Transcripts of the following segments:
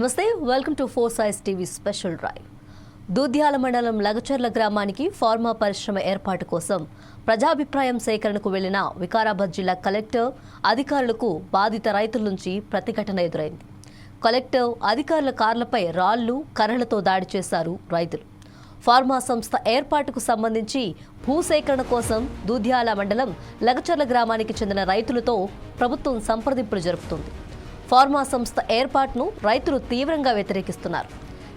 నమస్తే welcome to four సైజ్ TV special drive Dudyala మండలం లగచర్ల గ్రామానికి ఫార్మా పరిశ్రమ ఏర్పాటు కోసం ప్రజాభిప్రాయం సేకరణకు వెళ్ళిన వికారాబాద్ జిల్లా కలెక్టర్ అధికారులకు బాధిత రైతుల నుంచి ప్రతిఘటన ఎదురైంది. కలెక్టర్ అధికారుల కార్లపై రాళ్ళు కర్రలతో దాడి చేశారు రైతులు. ఫార్మా సంస్థ ఏర్పాటుకు సంబంధించి భూసేకరణ కోసం దూద్యాల మండలం లగచర్ల గ్రామానికి చెందిన రైతులతో ప్రభుత్వం సంప్రదింపులు జరుపుతుంది. ఫార్మా సంస్థ ఏర్పాటును రైతులు తీవ్రంగా వ్యతిరేకిస్తున్నారు.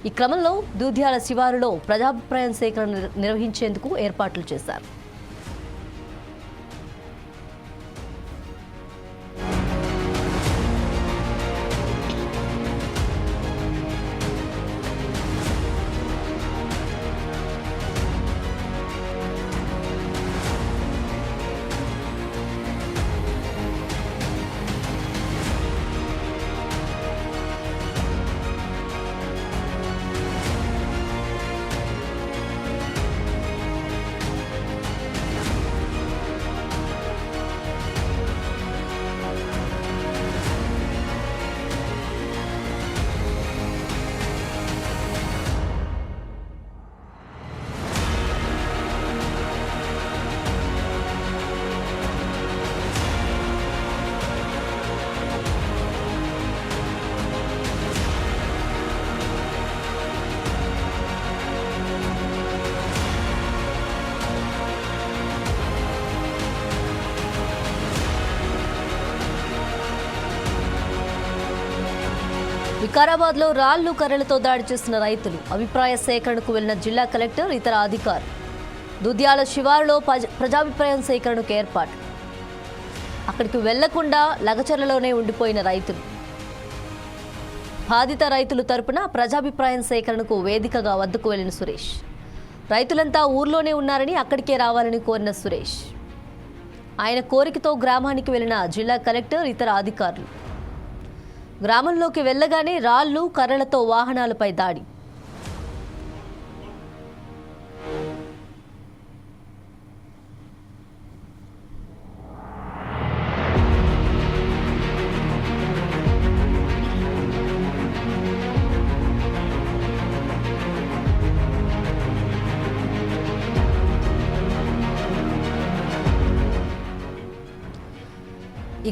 ఈ క్రమంలో దూధ్యాల శివారులో ప్రజాభిప్రాయం సేకరణ నిర్వహించేందుకు ఏర్పాట్లు చేశారు. వికారాబాద్లో రాళ్ళు కర్రలతో దాడి చేసిన రైతులు. అభిప్రాయ సేకరణకు వెళ్ళిన జిల్లా కలెక్టర్ ఇతర అధికారులు. దుద్యాల శివారులో ప్రజ- ప్రజాభిప్రాయం సేకరణకు ఏర్పాటు. అక్కడికి వెళ్ళకుండా లగచర్లలోనే ఉండిపోయిన రైతులు. బాధిత రైతులు తరపున ప్రజాభిప్రాయం సేకరణకు వేదికగా వద్దకు వెళ్ళిన సురేష్. రైతులంతా ఊర్లోనే ఉన్నారని అక్కడికే రావాలని కోరిన సురేష్. ఆయన కోరికతో గ్రామానికి వెళ్ళిన జిల్లా కలెక్టర్ ఇతర అధికారులు. గ్రామంలోకి వెళ్ళగానే రాళ్ళు కర్రలతో వాహనాలపై దాడి.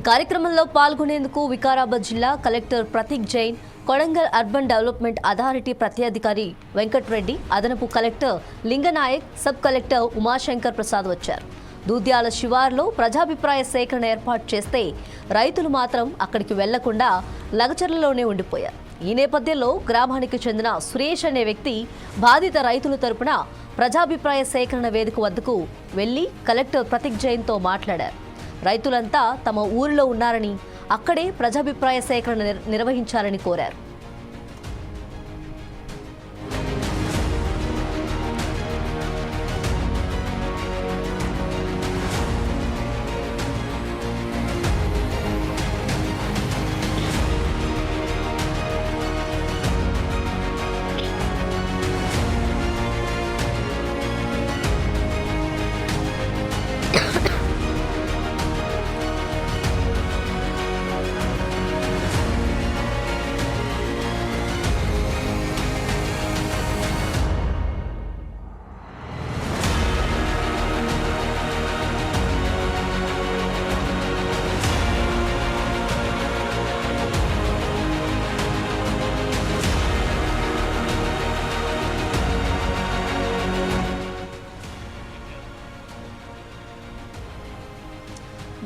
కార్యక్రమంలో పాల్గొనేందుకు వికారాబాద్ జిల్లా collector Prateek Jain Kodangal urban development authority ప్రత్యాధికారి Venkat Reddy అదనపు collector Lingnayak sub collector Umashankar Prasad వచ్చారు. దూద్యాల శివార్లో ప్రజాభిప్రాయ సేకరణ ఏర్పాటు చేస్తే రైతులు మాత్రం అక్కడికి వెళ్ళకుండా లగచర్లలోనే ఉండిపోయారు. ఈ నేపథ్యంలో గ్రామానికి చెందిన సురేష్ అనే వ్యక్తి బాధిత రైతుల తరపున ప్రజాభిప్రాయ సేకరణ వేదిక వద్దకు వెళ్ళి కలెక్టర్ ప్రతీక్ జైన్తో మాట్లాడారు. రైతులంతా తమ ఊరిలో ఉన్నారని అక్కడే ప్రజాభిప్రాయ సేకరణ నిర్వహించాలని కోరారు.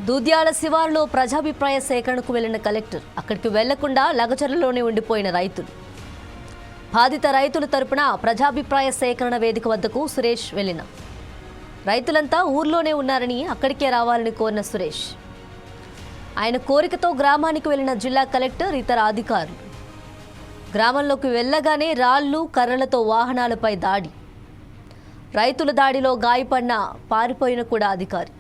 దూద్యాల శివారులో ప్రజాభిప్రాయ సేకరణకు వెళ్ళిన కలెక్టర్ అక్కడికి వెళ్ళకుండా లగచరలోనే ఉండిపోయిన రైతులు. బాధిత రైతుల తరపున ప్రజాభిప్రాయ సేకరణ వేదిక వద్దకు సురేష్ వెళ్ళిన రైతులంతా ఊర్లోనే ఉన్నారని అక్కడికే రావాలని కోరిన సురేష్. ఆయన కోరికతో గ్రామానికి వెళ్ళిన జిల్లా కలెక్టర్ ఇతర అధికారులు. గ్రామంలోకి వెళ్ళగానే రాళ్ళు కర్రలతో వాహనాలపై దాడి. రైతుల దాడిలో గాయపడిన పారిపోయిన కూడా అధికారి.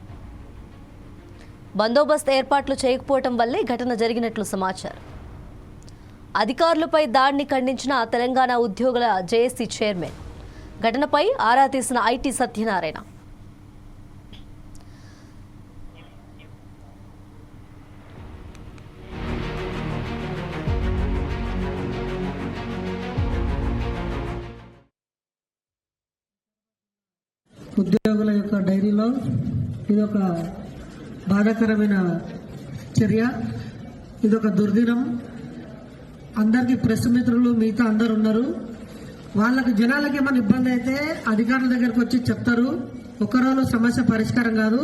బందోబస్తు ఏర్పాట్లు చేయకపోవటం వల్లే ఘటన జరిగినట్లు సమాచారం. అధికారులపై దాడిని ఖండించిన తెలంగాణ ఉద్యోగుల జేఏసీ చైర్మన్. ఘటనపై ఆరా తీసిన ఐటీ సత్యనారాయణ. ఉద్యోగుల యొక్క డైరీలో ఇది ఒక బాధాకరమైన చర్య. ఇది ఒక దుర్దినం. అందరికీ ప్రెస్ మిత్రులు మిగతా అందరు ఉన్నారు వాళ్ళకి జనాలకి ఏమైనా ఇబ్బంది అయితే అధికారుల దగ్గరకు వచ్చి చెప్తారు. ఒకరోజు సమస్య పరిష్కారం కాదు.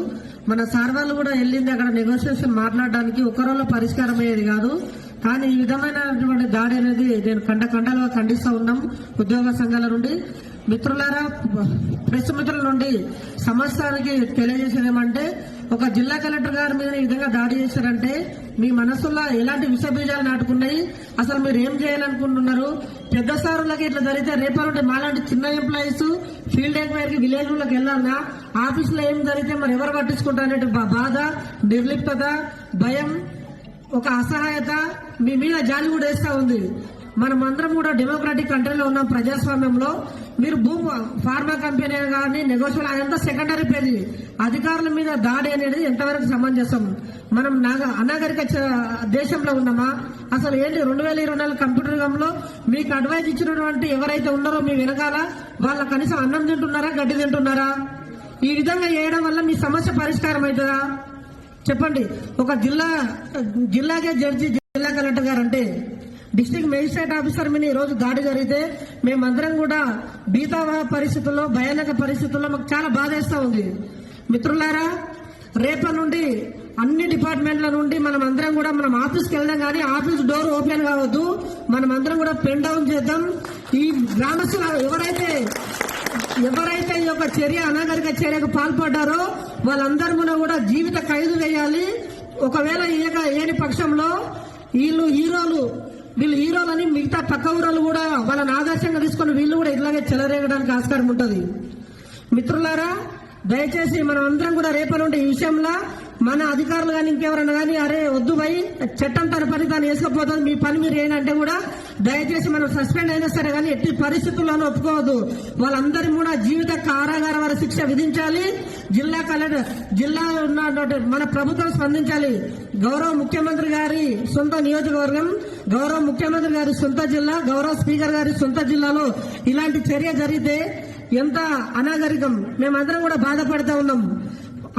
మన సార్ వాళ్ళు కూడా వెళ్ళింది అక్కడ నెగోషియేషన్ మాట్లాడడానికి. ఒకరోజు పరిష్కారం అయ్యేది కాదు. కానీ ఈ విధమైనటువంటి దాడి అనేది నేను కండ కండలుగా ఖండిస్తూ ఉన్నాం. ఉద్యోగ సంఘాల నుండి. మిత్రులారా ప్రెస్ మిత్రుల నుండి సమస్యానికి తెలియజేసేది ఏమంటే ఒక జిల్లా కలెక్టర్ గారి మీద ఈ విధంగా దాడి చేశారంటే మీ మనసులో ఎలాంటి విష బీజాలు నాటుకున్నాయి? అసలు మీరు ఏం చేయాలనుకుంటున్నారు? పెద్ద సారులకి ఇట్లా జరిగితే రేపటి నుండి మాలాంటి చిన్న ఎంప్లాయీస్ ఫీల్డ్ ఎంక్వైరీకి విలేజ్లోకి వెళ్ళాలన్నా ఆఫీసులో ఏం జరిగితే మరి ఎవరు పట్టించుకుంటారు బాధ నిర్లిప్తత భయం ఒక అసహాయత మీ మీద జాలి కూడా వేస్తా ఉంది. మనమందరం కూడా డెమోక్రాటిక్ కంట్రీలో ఉన్నాం ప్రజాస్వామ్యంలో. మీరు భూమి ఫార్మా కంపెనీ కానీ నెగోషియల్ అదంతా సెకండరీ పేజీ అధికారుల మీద దాడి అనేది ఎంతవరకు సమంజసం? మనం నాగ అనాగరిక దేశంలో ఉన్నామా? అసలు ఏంటి రెండు వేల ఇరవై నాలుగు కంప్యూటర్ యుగంలో మీకు అడ్వైజ్ ఇచ్చినటువంటి ఎవరైతే ఉన్నారో మీ వెనకాల వాళ్ళ కనీసం అన్నం తింటున్నారా గడ్డి తింటున్నారా? ఈ విధంగా చేయడం వల్ల మీ సమస్య పరిష్కారం అవుతుందా? చెప్పండి. ఒక జిల్లా జిల్లాకే జడ్జి జిల్లా కలెక్టర్ గారు అంటే డిస్ట్రిక్ట్ మేజిస్ట్రేట్ ఆఫీసర్ మీద ఈరోజు రోజు దాడి జరిగితే మేమందరం కూడా బీతావహ పరిస్థితుల్లో భయానక పరిస్థితుల్లో మాకు చాలా బాధేస్తూ ఉంది. మిత్రులారా రేపటి నుండి అన్ని డిపార్ట్మెంట్ల నుండి మనం అందరం కూడా మనం ఆఫీస్కి వెళ్దాం కానీ ఆఫీస్ డోర్ ఓపెన్ కావద్దు. మనం అందరం కూడా పెన్ డౌన్ చేద్దాం. ఈ గ్రామస్తులు ఎవరైతే ఎవరైతే ఈ యొక్క చర్య అనాగరిక చర్యకు పాల్పడ్డారో వాళ్ళందరి కూడా జీవిత ఖైదు వేయాలి. ఒకవేళ ఈయక ఏని పక్షంలో వీళ్ళు హీరోలు వీళ్ళు హీరోలని మిగతా పక్క ఊరాలు కూడా వాళ్ళని ఆదర్శంగా తీసుకొని వీళ్ళు కూడా ఇట్లాగే చెలరేగడానికి ఆస్కారం ఉంటుంది. మిత్రులారా దయచేసి మనం అందరం కూడా రేపటి నుండి ఈ విషయంలో మన అధికారులు కానీ ఇంకెవరన్నా కానీ అరే వద్దు పోయి చట్టం తన పని తాను వేసుకపోతుంది మీ పని మీరు ఏంటంటే కూడా దయచేసి మనం సస్పెండ్ అయినా సరే కానీ ఎట్టి పరిస్థితుల్లోనూ ఒప్పుకోవద్దు. వాళ్ళందరి కూడా జీవిత కారాగార వారి శిక్ష విధించాలి. జిల్లా కలెక్టర్ జిల్లా ఉన్నటువంటి మన ప్రభుత్వం స్పందించాలి. గౌరవ ముఖ్యమంత్రి గారి సొంత నియోజకవర్గం గౌరవ ముఖ్యమంత్రి గారి సొంత జిల్లా గౌరవ స్పీకర్ గారి సొంత జిల్లాలో ఇలాంటి చర్య జరిగితే ఎంత అనాగరికం. మేమందరం కూడా బాధపడుతూ ఉన్నాం.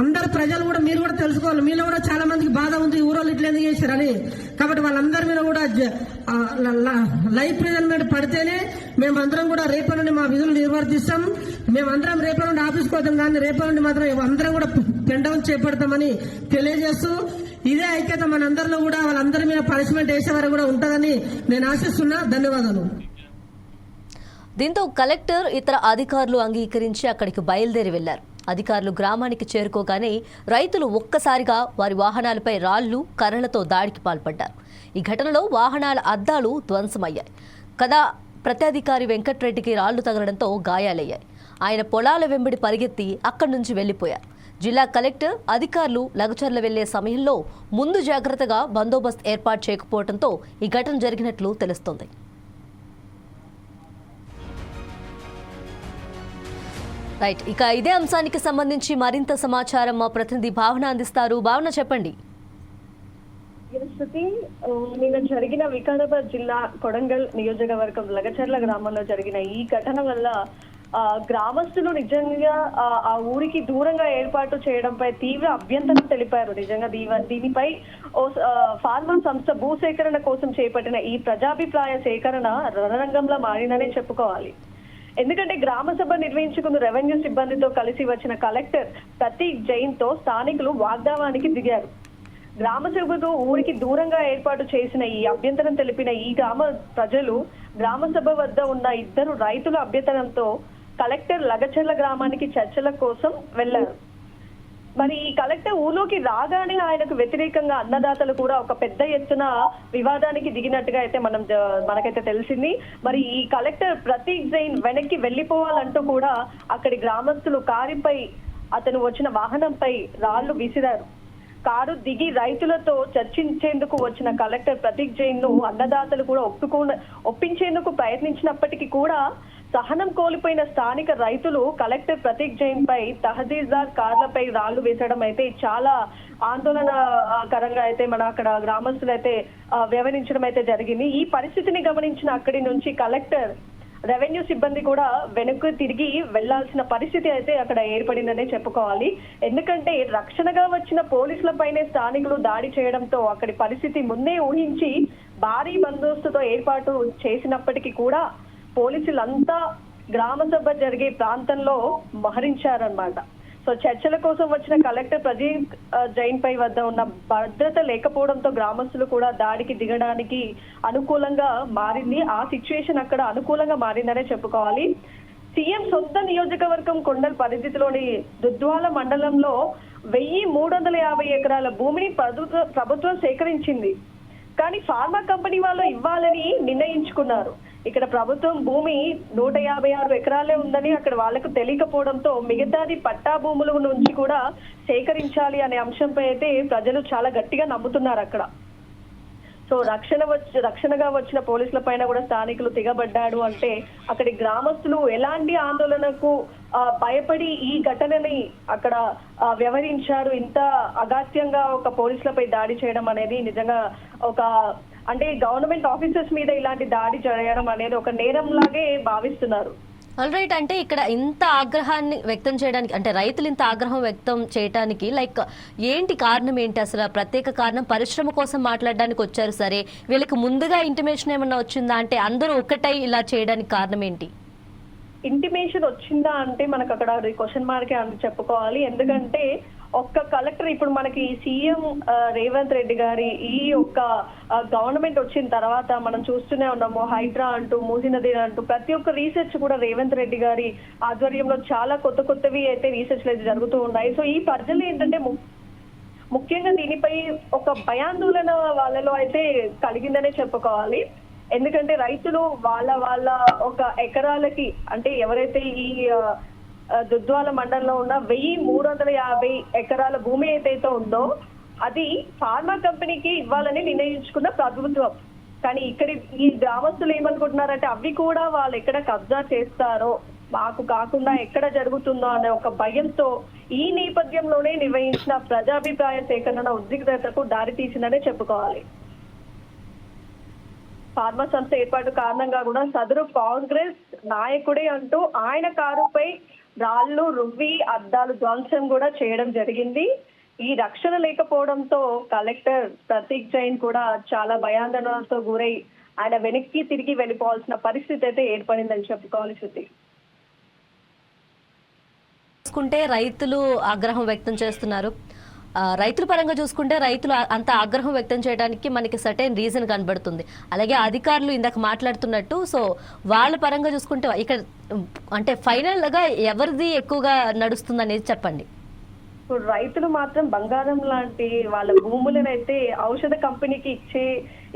అందరు ప్రజలు కూడా మీరు కూడా తెలుసుకోవాలి. మీలో కూడా చాలా మందికి బాధ ఉంది. ఊరోళ్ళు ఇట్లా ఎందుకు చేశారని. కాబట్టి వాళ్ళందరి మీద కూడా లైఫ్ ప్రజల మీద పడితేనే మేమందరం కూడా రేపటి నుండి మా విధులు నిర్వర్తిస్తాం. మేమందరం రేపటి నుండి ఆఫీస్కి పోతాం. కానీ రేపటి నుండి మాత్రం అందరం కూడా పెండౌన్ చేపడతామని తెలియజేస్తూ ఇదే ఐక్యత మనందరిలో కూడా వాళ్ళందరి మీద పనిష్మెంట్ వేసేవారు కూడా ఉంటుందని నేను ఆశిస్తున్నా. ధన్యవాదాలు. దీంతో కలెక్టర్ ఇతర అధికారులు అంగీకరించి అక్కడికి బయలుదేరి వెళ్ళారు అధికారులు గ్రామానికి చేరుకోగానే రైతులు ఒక్కసారిగా వారి వాహనాలపై రాళ్ళు కర్రలతో దాడికి పాల్పడ్డారు. ఈ ఘటనలో వాహనాల అద్దాలు ధ్వంసమయ్యాయి. కదా ప్రత్యధికారి వెంకట్రెడ్డికి రాళ్ళు తగలడంతో గాయాలయ్యాయి. ఆయన పొలాల వెంబడి పరిగెత్తి అక్కడి నుంచి వెళ్ళిపోయారు జిల్లా కలెక్టర్ అధికారులు లగచర్ల వెళ్ళే సమయంలో ముందు జాగ్రత్తగా బందోబస్తు ఏర్పాటు చేయకపోవడంతో ఈ ఘటన జరిగినట్లు తెలుస్తోంది. రైట్ ఇక ఇదే అంశానికి సంబంధించి మరింత సమాచారం మా ప్రతినిధి భావన అందిస్తారు. భావన చెప్పండి. శృతి? నిన్న జరిగిన వికారాబాద్ జిల్లా కొడంగల్ నియోజకవర్గం లగచర్ల గ్రామంలో జరిగిన ఈ ఘటన వల్ల ఆ, గ్రామస్తులు నిజంగా ఆ, ఊరికి దూరంగా ఏర్పాటు చేయడంపై తీవ్ర అభ్యంతరం తెలిపారు. నిజంగా దీనిపై ఓ ఫార్మా సంస్థ భూసేకరణ కోసం చేపట్టిన ఈ ప్రజాభిప్రాయ సేకరణ రణరంగంలో మారిందనే చెప్పుకోవాలి. ఎందుకంటే గ్రామ సభ నిర్వహించుకున్న రెవెన్యూ సిబ్బందితో కలిసి వచ్చిన కలెక్టర్ ప్రతీక్ జైన్తో స్థానికులు వాగ్దావానికి దిగారు. గ్రామ సభకు ఊరికి దూరంగా ఏర్పాటు చేసిన ఈ అభ్యంతరం తెలిపిన ఈ గ్రామ ప్రజలు గ్రామ సభ వద్ద ఉన్న ఇద్దరు రైతుల అభ్యంతరంతో కలెక్టర్ లగచర్ల గ్రామానికి చర్చల కోసం వెళ్ళారు మరి ఈ కలెక్టర్ ఊళ్ళోకి రాగానే ఆయనకు వ్యతిరేకంగా అన్నదాతలు కూడా ఒక పెద్ద ఎత్తున వివాదానికి దిగినట్టుగా అయితే మనం మనకైతే తెలిసింది. మరి ఈ కలెక్టర్ ప్రతీక్ జైన్ వెనక్కి వెళ్ళిపోవాలంటూ కూడా అక్కడి గ్రామస్తులు కారిపై అతను వచ్చిన వాహనంపై రాళ్ళు విసిరారు. కారు దిగి రైతులతో చర్చించేందుకు వచ్చిన కలెక్టర్ ప్రతీక్ జైన్ను అన్నదాతలు కూడా ఒప్పుకున్న ఒప్పించేందుకు ప్రయత్నించినప్పటికీ కూడా సహనం కోల్పోయిన స్థానిక రైతులు కలెక్టర్ ప్రతీక్ జైన్ పై తహజీల్దార్ కార్లపై రాళ్ళు వేసడం అయితే చాలా ఆందోళనకరంగా అయితే మన అక్కడ గ్రామస్తులు అయితే వ్యవహరించడం అయితే జరిగింది. ఈ పరిస్థితిని గమనించిన అక్కడి నుంచి కలెక్టర్ రెవెన్యూ సిబ్బంది కూడా వెనక్కి తిరిగి వెళ్ళాల్సిన పరిస్థితి అయితే అక్కడ ఏర్పడిందనే చెప్పుకోవాలి. ఎందుకంటే రక్షణగా వచ్చిన పోలీసులపైనే స్థానికులు దాడి చేయడంతో అక్కడి పరిస్థితి ముందే ఊహించి భారీ బందోబస్తుతో ఏర్పాటు చేసినప్పటికీ కూడా పోలీసులంతా గ్రామ సభ జరిగే ప్రాంతంలో మహరించారనమాట సో చర్చల కోసం వచ్చిన కలెక్టర్ ప్రదీప్ జైన్ పై వద్ద ఉన్న భద్రత లేకపోవడంతో గ్రామస్తులు కూడా దాడికి దిగడానికి అనుకూలంగా మారింది. ఆ సిచ్యుయేషన్ అక్కడ అనుకూలంగా మారిందనే చెప్పుకోవాలి. సీఎం సొంత నియోజకవర్గం కొండల పరిధిలోని దుద్వాల మండలంలో వెయ్యి మూడు వందల యాభై ఎకరాల భూమిని ప్రభుత్వ ప్రభుత్వం సేకరించింది. కానీ ఫార్మా కంపెనీ వాళ్ళు ఇవ్వాలని నిర్ణయించుకున్నారు. ఇక్కడ ప్రభుత్వం భూమి నూట యాభై ఆరు ఎకరాలే ఉందని అక్కడ వాళ్ళకు తెలియకపోవడంతో మిగతాది పట్టా భూముల నుంచి కూడా సేకరించాలి అనే అంశంపై అయితే ప్రజలు చాలా గట్టిగా నమ్ముతున్నారు అక్కడ. సో రక్షణ వచ్చి రక్షణగా వచ్చిన పోలీసుల పైన కూడా స్థానికులు తిగబడ్డాడు అంటే అక్కడి గ్రామస్తులు ఎలాంటి ఆందోళనకు భయపడి ఈ ఘటనని అక్కడ వ్యవహరించారు? ఇంత అగాత్యంగా ఒక పోలీసులపై దాడి చేయడం అనేది నిజంగా ఒక అంటే గవర్నమెంట్ ఆఫీసర్స్ మీద ఇలాంటి దాడి చేయడం అనేది ఒక నేరం లాగే భావిస్తున్నారు. ఆల్ రైట్ అంటే ఇక్కడ ఇంత ఆగ్రహాన్ని వ్యక్తం చేయడానికి అంటే రైతులు ఇంత ఆగ్రహం వ్యక్తం చేయడానికి లైక్ ఏంటి కారణం ఏంటి అసలు? ప్రత్యేక కారణం పరిశ్రమ కోసం మాట్లాడడానికి వచ్చారు సరే వీళ్ళకి ముందుగా ఇంటిమేషన్ ఏమన్నా వచ్చిందా? అంటే అందరూ ఒకటై ఇలా చేయడానికి కారణం ఏంటి? ఇంటిమేషన్ వచ్చిందా అంటే మనకు అక్కడ క్వశ్చన్ మార్కే అని చెప్పుకోవాలి. ఎందుకంటే ఒక్క కలెక్టర్ ఇప్పుడు మనకి సీఎం రేవంత్ రెడ్డి గారి ఈ ఒక్క గవర్నమెంట్ వచ్చిన తర్వాత మనం చూస్తూనే ఉన్నాము హైడ్రా అంటూ మూసీ అంటూ ప్రతి ఒక్క రీసెర్చ్ కూడా రేవంత్ రెడ్డి గారి ఆధ్వర్యంలో చాలా కొత్త కొత్తవి అయితే రీసెర్చ్లు అయితే జరుగుతూ ఉన్నాయి. సో ఈ ప్రజలు ఏంటంటే ము- ముఖ్యంగా దీనిపై ఒక భయాందోళన వాళ్ళలో అయితే కలిగిందనే చెప్పుకోవాలి. ఎందుకంటే రైతులు వాళ్ళ వాళ్ళ ఒక ఎకరాలకి అంటే ఎవరైతే ఈ దుద్వాల మండలంలో ఉన్న వెయ్యి మూడు వందల యాభై ఎకరాల భూమి ఏదైతే ఉందో అది ఫార్మా కంపెనీకి ఇవ్వాలని నిర్ణయించుకున్న ప్రభుత్వం. కానీ ఇక్కడి ఈ గ్రామస్తులు ఏమనుకుంటున్నారంటే అవి కూడా వాళ్ళు ఎక్కడ కబ్జా చేస్తారో మాకు కాకుండా ఎక్కడ జరుగుతుందో అనే ఒక భయంతో ఈ నేపథ్యంలోనే నిర్వహించిన ప్రజాభిప్రాయ సేకరణ ఉద్రిక్తతకు దారి తీసిందనే చెప్పుకోవాలి. ఫార్మా సంస్థ ఏర్పాటు కారణంగా కూడా సదరు కాంగ్రెస్ నాయకుడే అంటూ ఆయన కారుపై రాళ్ళు రువ్వి అద్దాలు ధ్వంసం కూడా చేయడం జరిగింది. ఈ రక్షణ లేకపోవడంతో కలెక్టర్ ప్రతీక్ జైన్ కూడా చాలా భయాందోళనతో గురై ఆయన వెనక్కి తిరిగి వెళ్ళిపోవాల్సిన పరిస్థితి అయితే ఏర్పడిందని చెప్పుకోవాలి శృతి. చూసుకుంటే రైతులు ఆగ్రహం వ్యక్తం చేస్తున్నారు. రైతుల పరంగా చూసుకుంటే రైతులు అంత ఆగ్రహం వ్యక్తం చేయడానికి మనకి సర్టైన్ రీజన్ కనబడుతుంది. అలాగే అధికారులు ఇందాక మాట్లాడుతున్నట్టు సో వాళ్ళ పరంగా చూసుకుంటే ఇక్కడ అంటే ఫైనల్గా ఎవరిది ఎక్కువగా నడుస్తుంది అనేది చెప్పండి. ఇప్పుడు రైతులు మాత్రం బంగారం లాంటి వాళ్ళ భూములను అయితే ఔషధ కంపెనీకి ఇచ్చే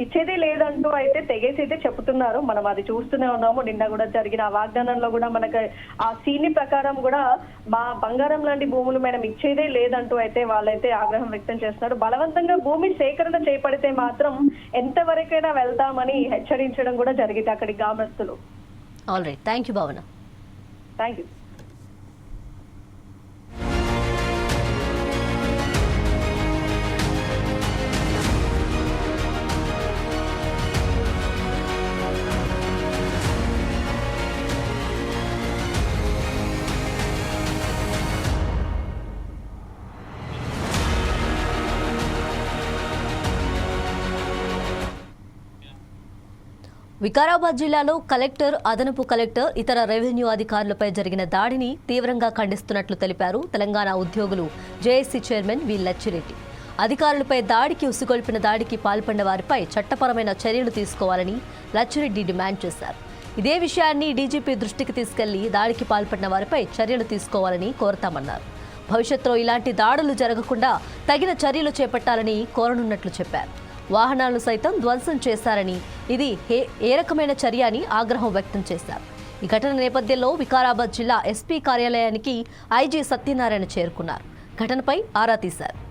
ఇచ్చేదే లేదంటూ అయితే తెగేసి అయితే చెప్తున్నారు మనం అది చూస్తూనే ఉన్నాము. నిన్న కూడా జరిగిన ఆ వాగ్దానంలో కూడా మనకి ఆ సీని ప్రకారం కూడా మా బంగారం లాంటి భూములు మేడం ఇచ్చేదే లేదంటూ అయితే వాళ్ళైతే ఆగ్రహం వ్యక్తం చేస్తున్నారు. బలవంతంగా భూమి సేకరణ చేపడితే మాత్రం ఎంతవరకైనా వెళ్తామని హెచ్చరించడం కూడా జరిగింది అక్కడి గ్రామస్తులు. All right thank you Bhavana thank you Vikarabad జిల్లాలో కలెక్టర్ అదనపు కలెక్టర్ ఇతర రెవెన్యూ అధికారులపై జరిగిన దాడిని తీవ్రంగా ఖండిస్తున్నట్లు తెలిపారు తెలంగాణ ఉద్యోగులు జేఏసీ చైర్మన్ వి. లచ్చిరెడ్డి. అధికారులపై దాడికి ఉసుగొల్పిన దాడికి పాల్పడిన వారిపై చట్టపరమైన చర్యలు తీసుకోవాలని లచ్చిరెడ్డి డిమాండ్ చేశారు. ఇదే విషయాన్ని డీజీపీ దృష్టికి తీసుకెళ్ళి దాడికి పాల్పడిన వారిపై చర్యలు తీసుకోవాలని కోరతామన్నారు. భవిష్యత్తులో ఇలాంటి దాడులు జరగకుండా తగిన చర్యలు చేపట్టాలని కోరనున్నట్లు చెప్పారు. వాహనాలను సైతం ధ్వంసం చేశారని ఇది హే- ఏ రకమైన చర్య అని ఆగ్రహం వ్యక్తం చేశారు. ఈ ఘటన నేపథ్యంలో వికారాబాద్ జిల్లా ఎస్పీ కార్యాలయానికి ఐజీ సత్యనారాయణ చేరుకున్నారు. ఘటనపై ఆరా తీశారు.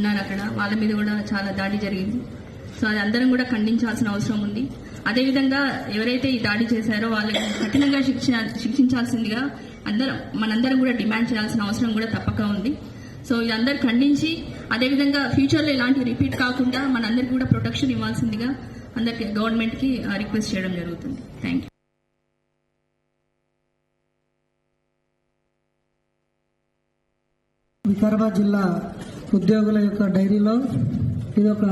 ఉన్నారు అక్కడ. వాళ్ళ మీద కూడా చాలా దాడి జరిగింది. సో అది అందరం కూడా ఖండించాల్సిన అవసరం ఉంది. అదేవిధంగా ఎవరైతే ఈ దాడి చేశారో వాళ్ళని కఠినంగా శిక్ష శిక్షించాల్సిందిగా అందరం మనందరం కూడా డిమాండ్ చేయాల్సిన అవసరం కూడా తప్పక ఉంది. సో ఇదందరూ ఖండించి అదేవిధంగా ఫ్యూచర్లో ఇలాంటివి రిపీట్ కాకుండా మనందరికీ కూడా ప్రొటెక్షన్ ఇవ్వాల్సిందిగా అందరికి గవర్నమెంట్కి రిక్వెస్ట్ చేయడం జరుగుతుంది. Thank you. వికారాబాద్ జిల్లా ఉద్యోగుల యొక్క డైరీలో ఇది ఒక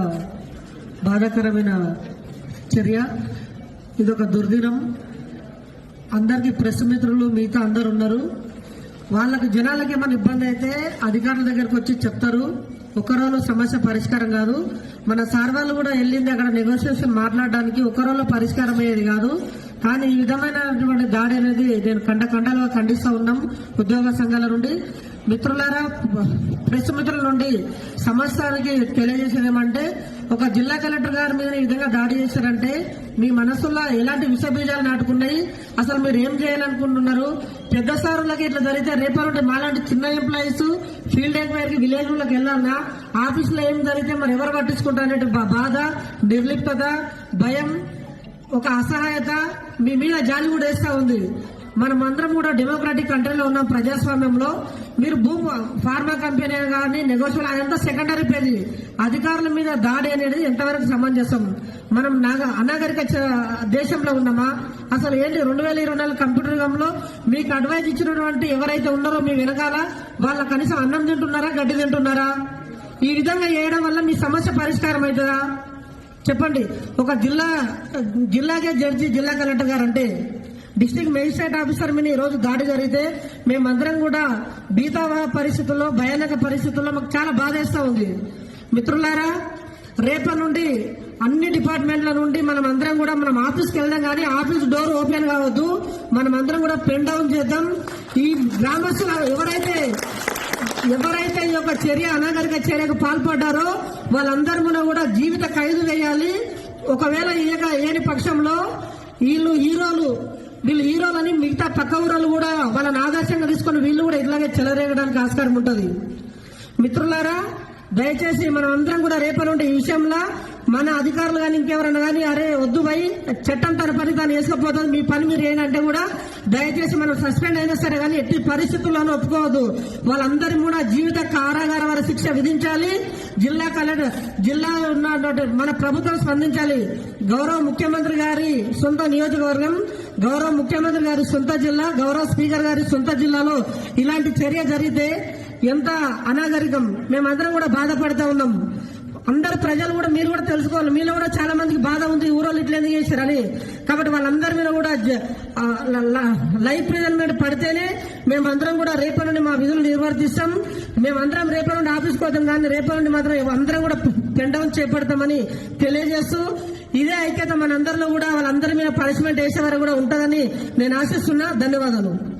బాధాకరమైన చర్య ఇది ఒక దుర్దినం. అందరికీ ప్రెస్ మిత్రులు మిగతా అందరు ఉన్నారు వాళ్ళకి జనాలకి ఏమైనా ఇబ్బంది అయితే అధికారుల దగ్గరకు వచ్చి చెప్తారు. ఒకరోజు సమస్య పరిష్కారం కాదు. మన సార్ వాళ్ళు కూడా వెళ్ళింది అక్కడ నెగోషియేషన్ మాట్లాడడానికి. ఒకరోజు పరిష్కారం అయ్యేది కాదు. కానీ ఈ విధమైనటువంటి దాడి అనేది నేను కండ కండలుగా ఖండిస్తూ ఉన్నాం ఉద్యోగ సంఘాల నుండి. మిత్రులారా ప్రెస్ మిత్రుల నుండి సమస్యకి తెలియజేసేది ఏమంటే ఒక జిల్లా కలెక్టర్ గారి మీద ఈ విధంగా దాడి చేశారంటే మీ మనసులో ఎలాంటి విష బీజాలు నాటుకున్నాయి? అసలు మీరు ఏం చేయాలనుకుంటున్నారు? పెద్ద సారులకి ఇట్లా జరిగితే రేపటి మాలాంటి చిన్న ఎంప్లాయీస్ ఫీల్డ్ ఎంక్వైరీకి విలేజ్లకు వెళ్ళాలన్నా ఆఫీసులో ఏం జరిగితే మరి ఎవరు పట్టించుకుంటారనే బాధ నిర్లిప్తత భయం ఒక అసహాయత మీ మీద జాలి కూడా వేస్తా ఉంది. మనం అందరం కూడా డెమోక్రాటిక్ కంట్రీలో ఉన్నాం ప్రజాస్వామ్యంలో. మీరు భూ ఫార్మా కంపెనీ కానీ నెగోషియల్ అదంతా సెకండరీ పేజీ అధికారుల మీద దాడి అనేది ఎంతవరకు సమంజసం? మనం నాగ అనాగరిక దేశంలో ఉన్నామా? అసలు ఏంటి రెండు వేల ఇరవై నాలుగు కంప్యూటర్ యుగంలో మీకు అడ్వైజ్ ఇచ్చినటువంటి ఎవరైతే ఉన్నారో మీ వెనకాల వాళ్ళ కనీసం అన్నం తింటున్నారా గడ్డి తింటున్నారా? ఈ విధంగా చేయడం వల్ల మీ సమస్య పరిష్కారం అవుతుందా? చెప్పండి. ఒక జిల్లా జిల్లాకే జడ్జి జిల్లా కలెక్టర్ గారు అంటే డిస్ట్రిక్ట్ మేజిస్ట్రేట్ ఆఫీసర్ మీద ఈరోజు రోజు దాడి జరిగితే మేమందరం కూడా బీతావా పరిస్థితుల్లో భయానక పరిస్థితుల్లో మాకు చాలా బాధేస్తూ ఉంది. మిత్రులారా రేపటి నుండి అన్ని డిపార్ట్మెంట్ల నుండి మనం అందరం కూడా మనం ఆఫీస్కి వెళ్దాం కానీ ఆఫీస్ డోర్ ఓపెన్ కావద్దు. మనం అందరం కూడా పెన్ డౌన్ చేద్దాం. ఈ గ్రామస్తులు ఎవరైతే ఎవరైతే ఈ యొక్క చర్య అనాగరిక చర్యకు పాల్పడ్డారో వాళ్ళందరి కూడా జీవిత ఖైదు వేయాలి. ఒకవేళ ఈయక ఏని పక్షంలో వీళ్ళు హీరోలు వీళ్ళు హీరోలని మిగతా పక్క ఊరాలు కూడా వాళ్ళని ఆదర్శంగా తీసుకొని వీళ్ళు కూడా ఇట్లాగే చెలరేగడానికి ఆస్కారం ఉంటుంది. మిత్రులారా దయచేసి మనం అందరం కూడా రేపటి నుండి ఈ విషయంలో మన అధికారులు కానీ ఇంకెవరైనా కానీ అరే వద్దు పోయి చట్టం తన పని తాను వేసుకపోతుంది మీ పని మీరు ఏంటంటే కూడా దయచేసి మనం సస్పెండ్ అయినా సరే కానీ ఎట్టి పరిస్థితుల్లోనూ ఒప్పుకోవద్దు. వాళ్ళందరి కూడా జీవిత కారాగార వారి శిక్ష విధించాలి. జిల్లా కలెక్టర్ జిల్లా ఉన్నటువంటి మన ప్రభుత్వం స్పందించాలి. గౌరవ ముఖ్యమంత్రి గారి సొంత నియోజకవర్గం గౌరవ ముఖ్యమంత్రి గారి సొంత జిల్లా గౌరవ స్పీకర్ గారి సొంత జిల్లాలో ఇలాంటి చర్య జరిగితే ఎంత అనాగరికం? మేమందరం కూడా బాధపడుతూ ఉన్నాం. అందరు ప్రజలు కూడా మీరు కూడా తెలుసుకోవాలి. మీలో కూడా చాలా మందికి బాధ ఉంది. ఊరోళ్ళు ఇట్లా ఎందుకు చేశారని. కాబట్టి వాళ్ళందరి మీద కూడా లైఫ్ ఆ, మీద లైఫ్ ప్రిజన్మెంట్ పడితేనే మేమందరం కూడా రేపటి నుండి మా విధులు నిర్వర్తిస్తాం. మేమందరం రేపటి నుండి ఆఫీస్కి పోతాం. కానీ రేపటి నుండి మాత్రం అందరం కూడా పెన్ చేపడతామని తెలియజేస్తూ ఇదే ఐక్యత మనందరిలో కూడా వాళ్ళందరి మీద పనిష్మెంట్ వేసే వరకు కూడా ఉంటుందని నేను ఆశిస్తున్నా. ధన్యవాదాలు.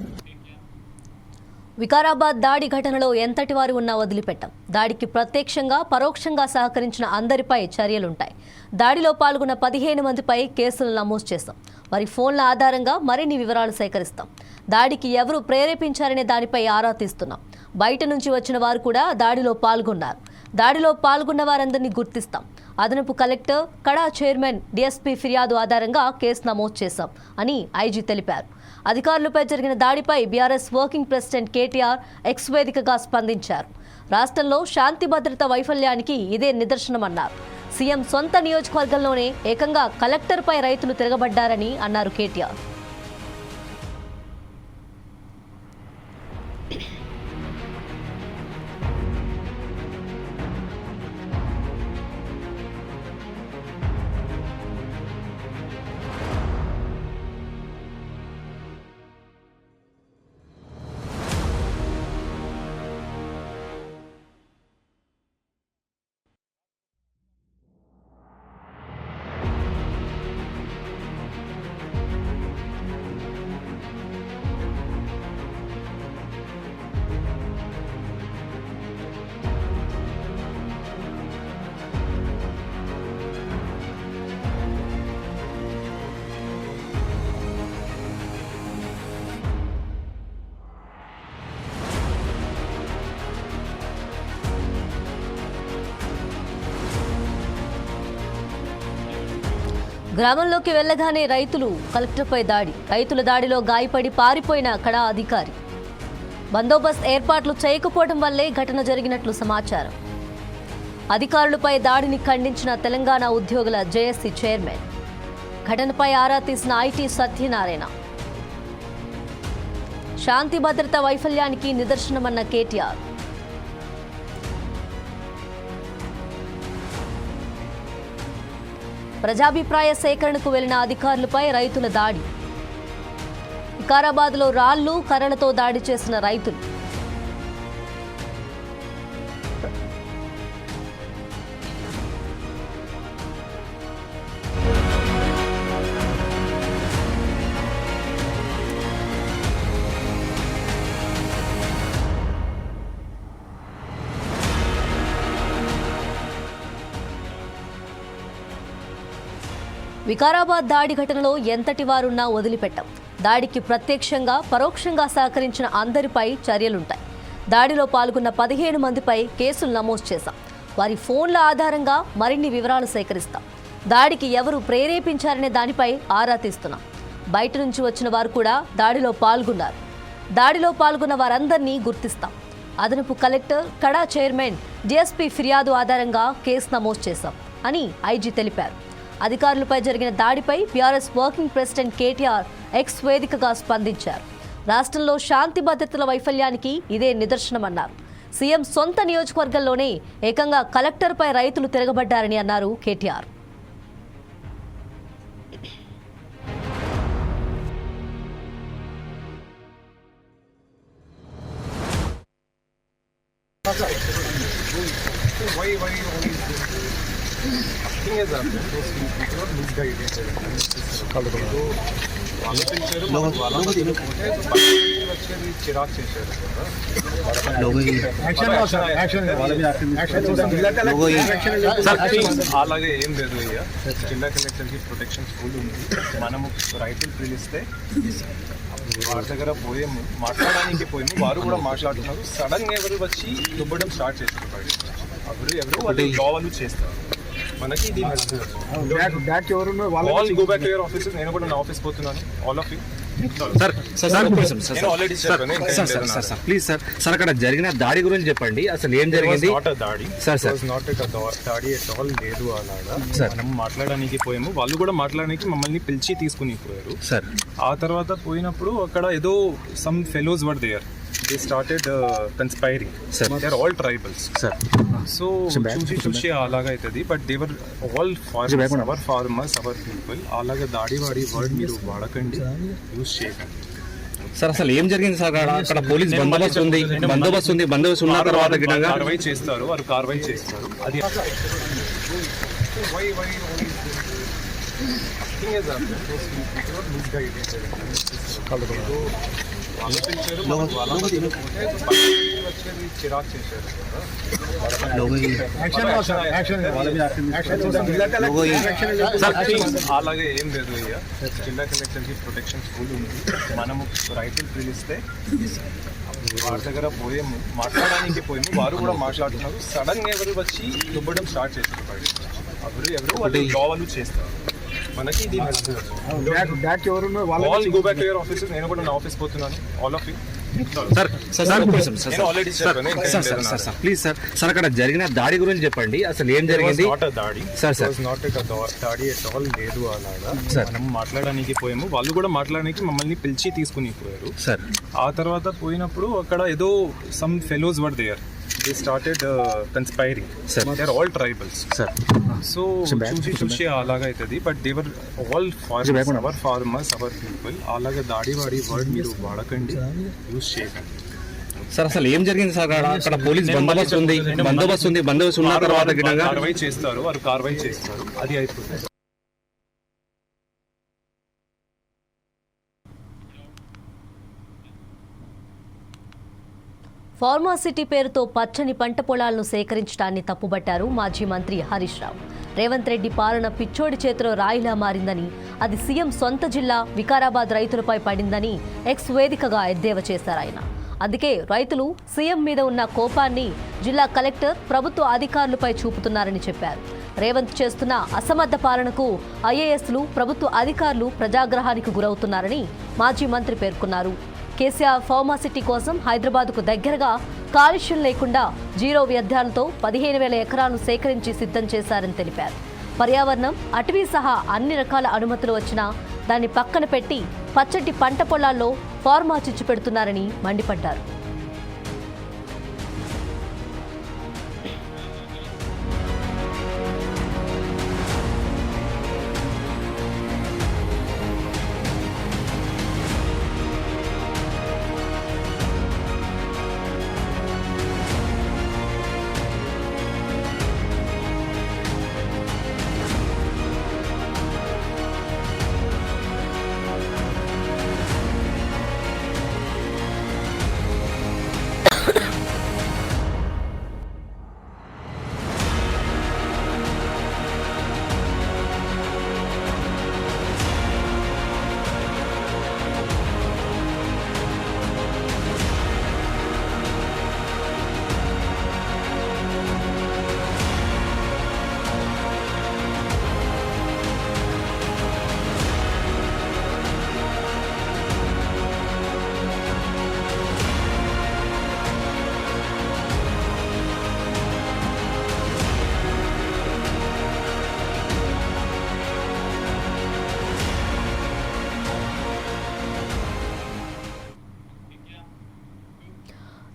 వికారాబాద్ దాడి ఘటనలో ఎంతటి వారు ఉన్నా వదిలిపెట్టాం. దాడికి ప్రత్యక్షంగా పరోక్షంగా సహకరించిన అందరిపై చర్యలుంటాయి. దాడిలో పాల్గొన్న పదిహేను మందిపై కేసులు నమోదు చేస్తాం వారి ఫోన్ల ఆధారంగా మరిన్ని వివరాలు సేకరిస్తాం. దాడికి ఎవరు ప్రేరేపించారనే దానిపై ఆరా తీస్తున్నాం. బయట నుంచి వచ్చిన వారు కూడా దాడిలో పాల్గొన్నారు. దాడిలో పాల్గొన్న వారందరినీ గుర్తిస్తాం. అదనపు కలెక్టర్ కడా చైర్మన్ డీఎస్పీ ఫిర్యాదు ఆధారంగా కేసు నమోదు చేశాం అని ఐజీ తెలిపారు. అధికారులపై జరిగిన దాడిపై BRS working president KTR X వేదికగా స్పందించారు. రాష్ట్రంలో శాంతి భద్రత వైఫల్యానికి ఇదే నిదర్శనమన్నారు. సీఎం సొంత నియోజకవర్గంలోనే ఏకంగా కలెక్టర్పై రైతులు తిరగబడ్డారని అన్నారు కేటీఆర్. గ్రామంలోకి వెళ్ళగానే రైతులు కలెక్టర్పై దాడి. రైతుల దాడిలో గాయపడి పారిపోయిన కడా అధికారి. బందోబస్తు ఏర్పాట్లు చేయకపోవడం వల్లే ఘటన జరిగినట్లు సమాచారం. అధికారులపై దాడిని ఖండించిన తెలంగాణ ఉద్యోగుల జేఎస్సీ చైర్మన్. ఘటనపై ఆరా తీసిన ఐటీ సత్యనారాయణ. శాంతి భద్రత వైఫల్యానికి నిదర్శనమన్న కేటీఆర్. ప్రజాభిప్రాయ సేకరణకు వెళ్ళిన అధికారులపై రైతుల దాడి. వికారాబాద్లో రాళ్ళు కర్రలతో దాడి చేసిన రైతులు. వికారాబాద్ దాడి ఘటనలో ఎంతటి వారున్నా వదిలిపెట్టాం. దాడికి ప్రత్యక్షంగా పరోక్షంగా సహకరించిన అందరిపై చర్యలుంటాయి. దాడిలో పాల్గొన్న పదిహేను మందిపై కేసులు నమోదు చేశాం. వారి ఫోన్ల ఆధారంగా మరిన్ని వివరాలు సేకరిస్తాం. దాడికి ఎవరు ప్రేరేపించారనే దానిపై ఆరా తీస్తున్నాం. బయట నుంచి వచ్చిన వారు కూడా దాడిలో పాల్గొన్నారు. దాడిలో పాల్గొన్న వారందరినీ గుర్తిస్తాం. అదనపు కలెక్టర్ కడా చైర్మన్ డిఎస్పీ ఫిర్యాదు ఆధారంగా కేసు నమోదు చేశాం అని ఐజీ తెలిపారు. అధికారులపై జరిగిన దాడిపై BRS working president KTR X వేదికగా స్పందించారు. రాష్ట్రంలో శాంతి భద్రతల వైఫల్యానికి ఇదే నిదర్శనమన్నారు. సీఎం సొంత నియోజకవర్గంలోనే ఏకంగా కలెక్టర్పై రైతులు తిరగబడ్డారని అన్నారు కేటీఆర్. Why why అలాగే ఏం లేదు అయ్యా. జిల్లా కలెక్టర్కి ప్రొటెక్షన్ ఫుల్ ఉంది. మనము రైతులు పిలిస్తే వారి దగ్గర పోయాము మాట్లాడడానికి పోయాము వారు కూడా మాట్లాడుతున్నారు. సడన్గా ఎవరు వచ్చి దుబ్బడం స్టార్ట్ చేస్తారు బయట. ఎవరు ఎవరు వాళ్ళు జాబ్ వాళ్ళు చేస్తారు. మనకి ఇది బ్యాక్ ఎవరు all go back to your offices నేను కూడా నా ఆఫీస్ పోతున్నాను. All of you sir sir please sir sir అక్కడ జరిగిన దాడి గురించి చెప్పండి. అసలు ఏం జరిగింది? దాడి. Sir, sir. నాట్ దాడి ఎట్ ఆల్ లేదు అలాగా. సార్. మనం మాట్లాడడానికి పోయాము. వాళ్ళు కూడా మాట్లాడడానికి మమ్మల్ని పిలిచి తీసుకుని పోయారు. సార్ ఆ తర్వాత పోయినప్పుడు అక్కడ ఏదో some fellows were there they started conspiring Sir. They are all tribals sir so చూసి చూసి అలాగా అవుతుంది but they're all farmers our farmers our people అలాగే దాడి వాడి వర్డ్ మీరు వాడకండి. యూజ్ చేయకండి. సార్ అసలు ఏం జరిగింది సార్ అక్కడ పోలీస్ బందోబస్తు ఉంది. బందోబస్తు ఉంది. బందోబస్తు ఉన్న తర్వాత కార్వాయి చేస్తారు. వారు కార్వాయి చేస్తారు. అది thing is misguided చిరాక్ చేశారు అలాగే ఏం లేదు అయ్యా జిల్లా కలెక్టర్కి ప్రొటెక్షన్ స్కూల్ ఉంది మనము రైతులు పిలిస్తే వారి దగ్గర పోయాము మాట్లాడడానికి పోయాము వారు కూడా మాట్లాడుతున్నారు సడన్గా ఎవరు వచ్చి దుబ్బడం స్టార్ట్ చేస్తారు ఎవరు ఎవరు వాళ్ళు జాబ్ చేస్తారు మనకి ఇది బ్యాక్ బ్యాక్ ఎవరు all go back to your offices నేను కూడా నా ఆఫీస్ పోతున్నాను. All of you sir please sir sir అక్కడ జరిగిన దాడి గురించి చెప్పండి. అసలు ఏం జరిగింది? దాడి. Sir, sir. నాట్ దాడి ఎట్ ఆల్ లేదు అలాగా. సార్. మనం మాట్లాడడానికి పోయాము. వాళ్ళు కూడా మాట్లాడడానికి మమ్మల్ని పిలిచి తీసుకుని పోయారు. సార్ ఆ తర్వాత పోయినప్పుడు అక్కడ ఏదో some fellows were there they started conspiring Sir. They are all tribals sir so చూసి చూసి అలాగా అవుతుంది but they're all farmers our farmers our people అలాగే దాడి వాడి వర్డ్ మీరు వాడకండి యూజ్ చేయకండి. సార్ అసలు ఏం జరిగింది సార్? అక్కడ పోలీస్ బందోబస్తు ఉంది. బందోబస్తు ఉంది. బందోబస్తు ఉన్న తర్వాత కార్వాయి చేస్తారు వారు కార్వాయి చేస్తారు. అది అయిపోతుంది. ఫార్మాసిటీ పేరుతో పచ్చని పంట పొలాలను సేకరించడాన్ని తప్పుబట్టారు మాజీ మంత్రి హరీష్ రావు. రేవంత్ రెడ్డి పాలన పిచ్చోడి చేతిలో రాయిలా మారిందని అది సీఎం సొంత జిల్లా వికారాబాద్ రైతులపై పడిందని ఎక్స్ వేదికగా ఎద్దేవా చేశారు ఆయన. అందుకే రైతులు సీఎం మీద ఉన్న కోపాన్ని జిల్లా కలెక్టర్ ప్రభుత్వ అధికారులపై చూపుతున్నారని చెప్పారు. రేవంత్ చేస్తున్న అసమర్థ పాలనకు ఐఏఎస్లు ప్రభుత్వ అధికారులు ప్రజాగ్రహానికి గురవుతున్నారని మాజీ మంత్రి పేర్కొన్నారు. కేసీఆర్ ఫార్మాసిటీ కోసం హైదరాబాద్కు దగ్గరగా కాలుష్యం లేకుండా జీరో వ్యర్థాలతో పదిహేను వేల ఎకరాలను సేకరించి సిద్ధం చేశారని తెలిపారు. పర్యావరణం అటవీ సహా అన్ని రకాల అనుమతులు వచ్చినా దాన్ని పక్కన పెట్టి పచ్చటి పంట పొలాల్లో ఫార్మా చిచ్చు పెడుతున్నారని మండిపడ్డారు.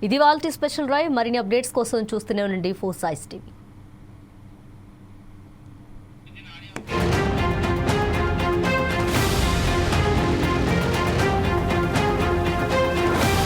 ఇది వాళ్ళ స్పెషల్ డ్రైవ్ మరిన్ని అప్డేట్స్ కోసం చూస్తూనే ఉండండి ఫోర్ సైజ్ టీవీ.